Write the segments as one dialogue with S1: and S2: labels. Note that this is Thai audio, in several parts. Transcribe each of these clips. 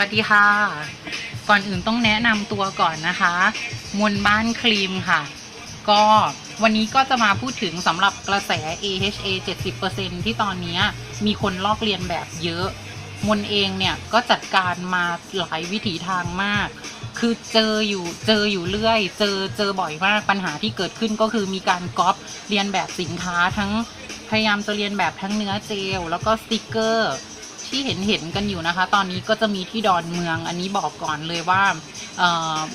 S1: สวัสดีค่ะ ก่อนอื่นต้องแนะนำตัวก่อนนะคะ มนบ้านครีมค่ะ ก็วันนี้ก็จะมาพูดถึงสำหรับกระแส AHA 70%ที่ตอนนี้มีคนลอกเลียนแบบเยอะ มนเองเนี่ยก็จัดการมาหลายวิถีทางมาก คือเจออยู่เจออยู่เรื่อย เจอเจอบ่อยมากปัญหาที่เกิดขึ้นก็คือมีการก๊อปเรียนแบบสินค้าทั้งพยายามจะเรียนแบบทั้งเนื้อเจลแล้วก็สติกเกอร์ ที่เห็นเห็นกันอยู่นะคะ ตอนนี้ก็จะมีที่ดอนเมือง อันนี้บอกก่อนเลยว่า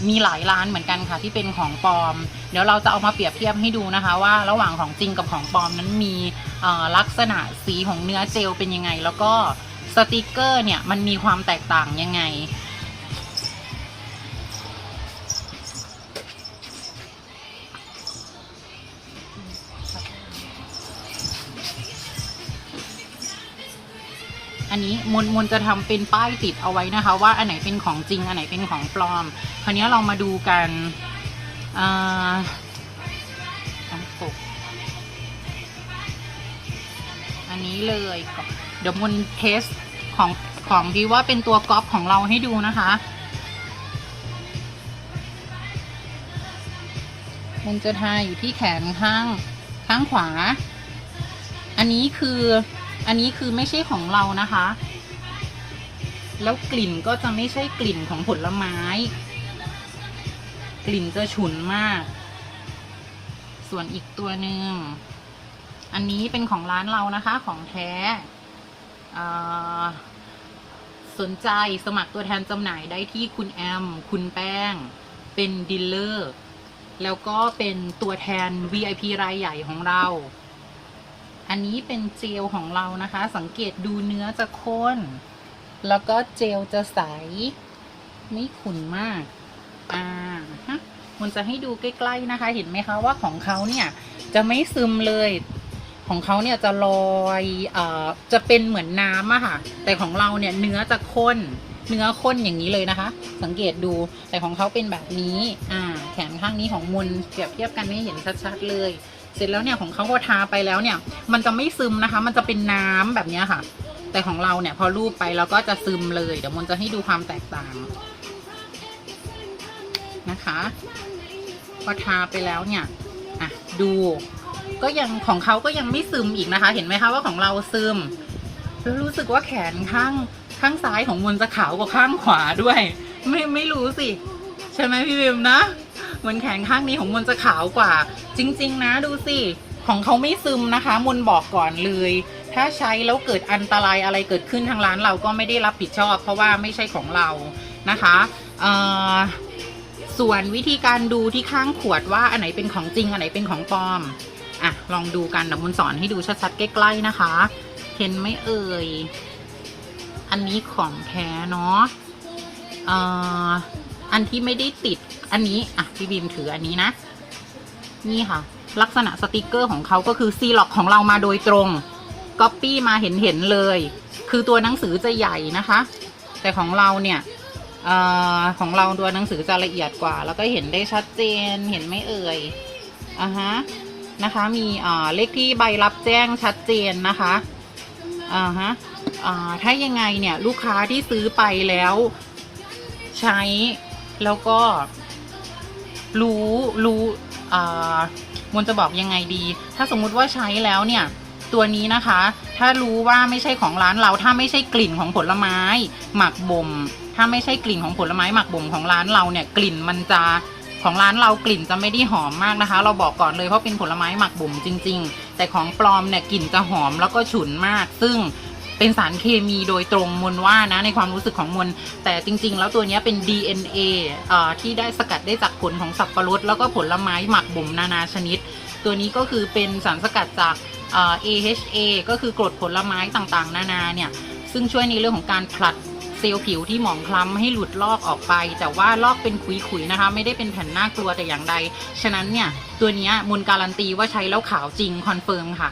S1: มีหลายร้านเหมือนกันค่ะที่เป็นของปลอม เดี๋ยวเราจะเอามาเปรียบเทียบให้ดูนะคะ ว่าระหว่างของจริงกับของปลอมนั้นมีลักษณะสีของเนื้อเจลเป็นยังไง แล้วก็สติกเกอร์เนี่ยมันมีความแตกต่างยังไง อันนี้มนมนจะทำเป็นป้ายติดเอาไว้นะคะ ว่าอันไหนเป็นของจริง อันไหนเป็นของปลอม คราวนี้เรามาดูกันอ่าอันปกอันนี้เลยเดี๋ยวมนเทสของของดีว่าเป็นตัวก๊อปของเราให้ดูนะคะมันจะทาอยู่ที่แขนข้างข้างขวา อันนี้คือ อันนี้คือไม่ใช่ของเรานะคะ แล้วกลิ่นก็จะไม่ใช่กลิ่นของผลไม้ กลิ่นจะฉุนมาก ส่วนอีกตัวหนึ่ง อันนี้เป็นของร้านเรานะคะ ของแท้สนใจสมัครตัวแทนจำหน่ายได้ที่คุณแอม คุณแป้ง เป็นดีลเลอร์ แล้วก็เป็นตัวแทน VIP รายใหญ่ของเรา อันนี้เป็นเจลของเรานะคะ สังเกตดูเนื้อจะข้น แล้วก็เจลจะใส ไม่ขุ่นมาก อ่าฮะมันจะให้ดูใกล้ๆนะคะ เห็นไหมคะว่าของเขาเนี่ย จะไม่ซึมเลย ของเขาเนี่ยจะลอยเอ่อจะเป็นเหมือนน้ำอะค่ะ แต่ของเราเนี่ยเนื้อจะข้น เนื้อข้นอย่างนี้เลยนะคะ สังเกตดู แต่ของเขาเป็นแบบนี้ อ่า แขนข้างนี้ของมนเปรียบเทียบกันให้เห็นชัดๆเลย เสร็จแล้วเนี่ยของเขาพอทาไปแล้วเนี่ย มันจะไม่ซึมนะคะ มันจะเป็นน้ำแบบนี้ค่ะ แต่ของเราเนี่ยพอรูปไปเราก็จะซึมเลย เดี๋ยวมนจะให้ดูความแตกต่างนะคะพอทาไปแล้วเนี่ยอะดู ก็ยังของเขาก็ยังไม่ซึมอีกนะคะ เห็นไหมคะว่าของเราซึมแล้วรู้สึกว่าแขนข้างข้างซ้ายของมนจะขาวกว่าข้างขวาด้วย ไม่ไม่รู้สิ ใช่ไหมพี่วิมนะ เหมือนแขนข้างนี้ของมนจะขาวกว่า จริง ๆ นะดูสิของเขาไม่ซึมนะคะ มนบอกก่อนเลย ถ้าใช้แล้วเกิดอันตรายอะไรเกิดขึ้นทางร้านเราก็ไม่ได้รับผิดชอบ เพราะว่าไม่ใช่ของเรานะคะส่วนวิธีการดูที่ข้างขวดว่าอันไหนเป็นของจริงอันไหนเป็นของปลอมอะลองดูกันเดี๋ยวมนสอนให้ดูชัดๆใกล้ๆนะคะ เห็นไหมเอ่ยอันนี้ของแท้เนาะอ่ออันที่ไม่ได้ติด อันนี้อะพี่บีมถืออันนี้นะ นี่ค่ะ ลักษณะสติกเกอร์ของเขาก็คือซีล็อกของเรามาโดยตรงก๊อปปี้มาเห็นเห็นเลย คือตัวหนังสือจะใหญ่นะคะ แต่ของเราเนี่ยอของเราตัวหนังสือจะละเอียดกว่า แล้วก็เห็นได้ชัดเจนเห็นไม่เอ่ยอะฮะนะคะมีเลขที่ใบรับแจ้งชัดเจนนะคะอ่าฮะอ่าถ้ายังไงเนี่ยลูกค้าที่ซื้อไปแล้ว ใช้แล้วก็ รู้รู้อ่ามนจะบอกยังไงดี ถ้าสมมุติว่าใช้แล้วเนี่ย ตัวนี้นะคะ ถ้ารู้ว่าไม่ใช่ของร้านเรา ถ้าไม่ใช่กลิ่นของผลไม้ หมักบ่ม ถ้าไม่ใช่กลิ่นของผลไม้หมักบ่มของร้านเราเนี่ย กลิ่นมันจะของร้านเรากลิ่นจะไม่ได้หอมมากนะคะ เราบอกก่อนเลยเพราะเป็นผลไม้หมักบ่มจริง ๆ แต่ของปลอมเนี่ยกลิ่นจะหอมแล้วก็ฉุนมาก ซึ่ง เป็นสารเคมีโดยตรงมนว่านะในความรู้สึกของมน แต่จริง ๆ แล้วตัวนี้เป็น DNA เอ่อที่ได้สกัดได้จากผลของสับปะรด แล้วก็ผลไม้หมักบ่มนานาชนิด ตัวนี้ก็คือเป็นสารสกัดจากเอ่อ AHA ก็คือกรดผลไม้ต่างๆ นานาเนี่ยซึ่งช่วยในเรื่องของการผลัดเซลล์ผิวที่หมองคล้ำให้หลุดลอกออกไป แต่ว่าลอกเป็นขุยๆนะคะ ไม่ได้เป็นแผ่นหน่ากลัวแต่อย่างใด ฉะนั้นเนี่ยตัวนี้ยมนการันตีว่าใช้แล้วขาวจริงคอนเฟิร์มค่ะ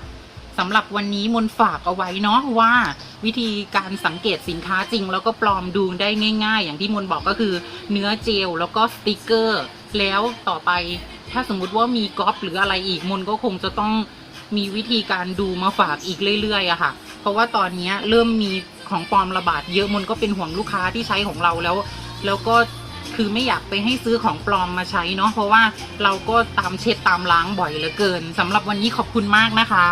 S1: สำหรับวันนี้มนฝากเอาไว้เนาะว่าวิธีการสังเกตสินค้าจริง แล้วก็ปลอมดูได้ง่าย ๆ อย่างที่มนบอกก็คือเนื้อเจลแล้วก็สติกเกอร์ แล้วต่อไปถ้าสมมุติว่ามีก๊อปหรืออะไรอีกมนก็คงจะต้องมีวิธีการดูมาฝากอีกเรื่อยๆอะค่ะ เพราะว่าตอนนี้เริ่มมีของปลอมระบาดเยอะมนก็เป็นห่วงลูกค้าที่ใช้ของเราแล้ว แล้วก็คือไม่อยากไปให้ซื้อของปลอมมาใช้เนาะเพราะว่าเราก็ตามเช็ดตามล้างบ่อยเหลือเกินสำหรับวันนี้ขอบคุณมากนะคะ